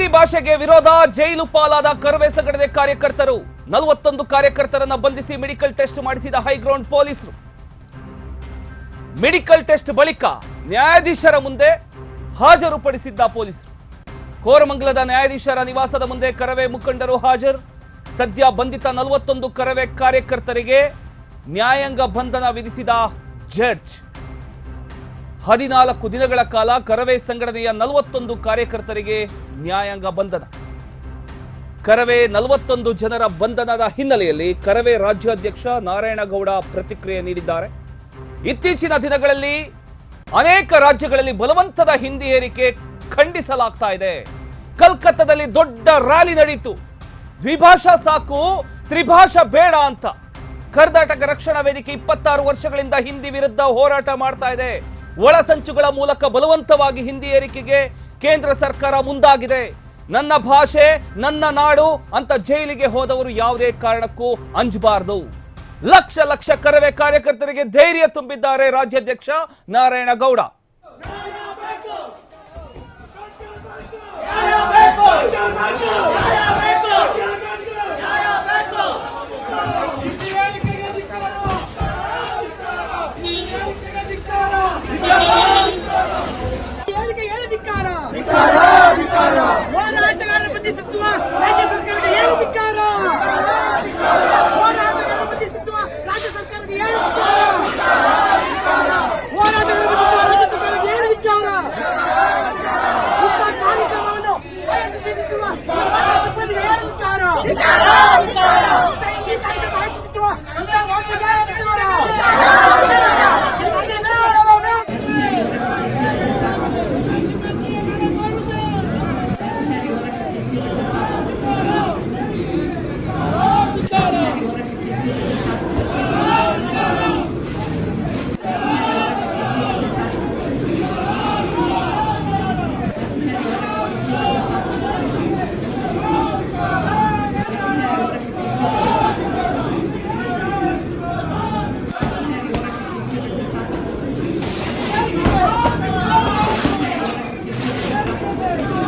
ಹಿಂದಿ ಭಾಷೆಗೆ ವಿರೋಧ, ಜೈಲು ಪಾಲಾದ ಕರವೇ ಸಂಘಟನೆ ಕಾರ್ಯಕರ್ತರು. ನಲವತ್ತೊಂದು ಕಾರ್ಯಕರ್ತರನ್ನ ಬಂಧಿಸಿ ಮೆಡಿಕಲ್ ಟೆಸ್ಟ್ ಮಾಡಿಸಿದ ಹೈಗ್ರೌಂಡ್ ಪೊಲೀಸರು. ಮೆಡಿಕಲ್ ಟೆಸ್ಟ್ ಬಳಿಕ ನ್ಯಾಯಾಧೀಶರ ಮುಂದೆ ಹಾಜರುಪಡಿಸಿದ್ದ ಪೊಲೀಸರು. ಕೋರಮಂಗಲದ ನ್ಯಾಯಾಧೀಶರ ನಿವಾಸದ ಮುಂದೆ ಕರವೇ ಮುಖಂಡರು ಹಾಜರು. ಸದ್ಯ ಬಂಧಿತ ನಲವತ್ತೊಂದು ಕರವೇ ಕಾರ್ಯಕರ್ತರಿಗೆ ನ್ಯಾಯಾಂಗ ಬಂಧನ ವಿಧಿಸಿದ ಜಡ್ಜ್. ಹದಿನಾಲ್ಕು ದಿನಗಳ ಕಾಲ ಕರವೇ ಸಂಘಟನೆಯ ನಲವತ್ತೊಂದು ಕಾರ್ಯಕರ್ತರಿಗೆ ನ್ಯಾಯಾಂಗ ಬಂಧನ. ಕರವೇ ನಲವತ್ತೊಂದು ಜನರ ಬಂಧನದ ಹಿನ್ನೆಲೆಯಲ್ಲಿ ಕರವೇ ರಾಜ್ಯಾಧ್ಯಕ್ಷ ನಾರಾಯಣಗೌಡ ಪ್ರತಿಕ್ರಿಯೆ ನೀಡಿದ್ದಾರೆ. ಇತ್ತೀಚಿನ ದಿನಗಳಲ್ಲಿ ಅನೇಕ ರಾಜ್ಯಗಳಲ್ಲಿ ಬಲವಂತದ ಹಿಂದಿ ಏರಿಕೆ ಖಂಡಿಸಲಾಗ್ತಾ ಇದೆ. ಕಲ್ಕತ್ತಾದಲ್ಲಿ ದೊಡ್ಡ ರ್ಯಾಲಿ ನಡೆಯಿತು ದ್ವಿಭಾಷಾ ಸಾಕು, ತ್ರಿಭಾಷಾ ಬೇಡ ಅಂತ. ಕರ್ನಾಟಕ ರಕ್ಷಣಾ ವೇದಿಕೆ ಇಪ್ಪತ್ತಾರು ವರ್ಷಗಳಿಂದ ಹಿಂದಿ ವಿರುದ್ಧ ಹೋರಾಟ ಮಾಡ್ತಾ ಇದೆ. ಒಳಸಂಚುಗಳ ಮೂಲಕ ಬಲವಂತವಾಗಿ ಹಿಂದಿ ಏರಿಕೆಗೆ ಕೇಂದ್ರ ಸರ್ಕಾರ ಮುಂದಾಗಿದೆ. ನನ್ನ ಭಾಷೆ, ನನ್ನ ನಾಡು ಅಂತ ಜೈಲಿಗೆ ಹೋದವರು ಯಾವುದೇ ಕಾರಣಕ್ಕೂ ಅಂಜಬಾರದು. ಲಕ್ಷ ಲಕ್ಷ ಕರವೇ ಕಾರ್ಯಕರ್ತರಿಗೆ ಧೈರ್ಯ ತುಂಬಿದ್ದಾರೆ ರಾಜ್ಯಾಧ್ಯಕ್ಷ ನಾರಾಯಣಗೌಡ. ಬಂಧಿಸುತ್ತುವ ರಾಜ್ಯ ಸರ್ಕಾರಕ್ಕೆ ಹೇಳಿ ಧಿಕ್ಕಾರ ಹೋರಾಟಗಾರರ ಬಂಧಿಸುತ್ತುವ ರಾಜ್ಯ ಧಿಕ್ಕಾರ ಇಂಥ ಕಾರ್ಯಕ್ರಮವನ್ನು ಸಿಬ್ಬಂದಿಗೆ ಧಿಕ್ಕಾರ ಇಂಥ ಹಿಂದಿ ಕಾರ್ಯಕ್ರಮ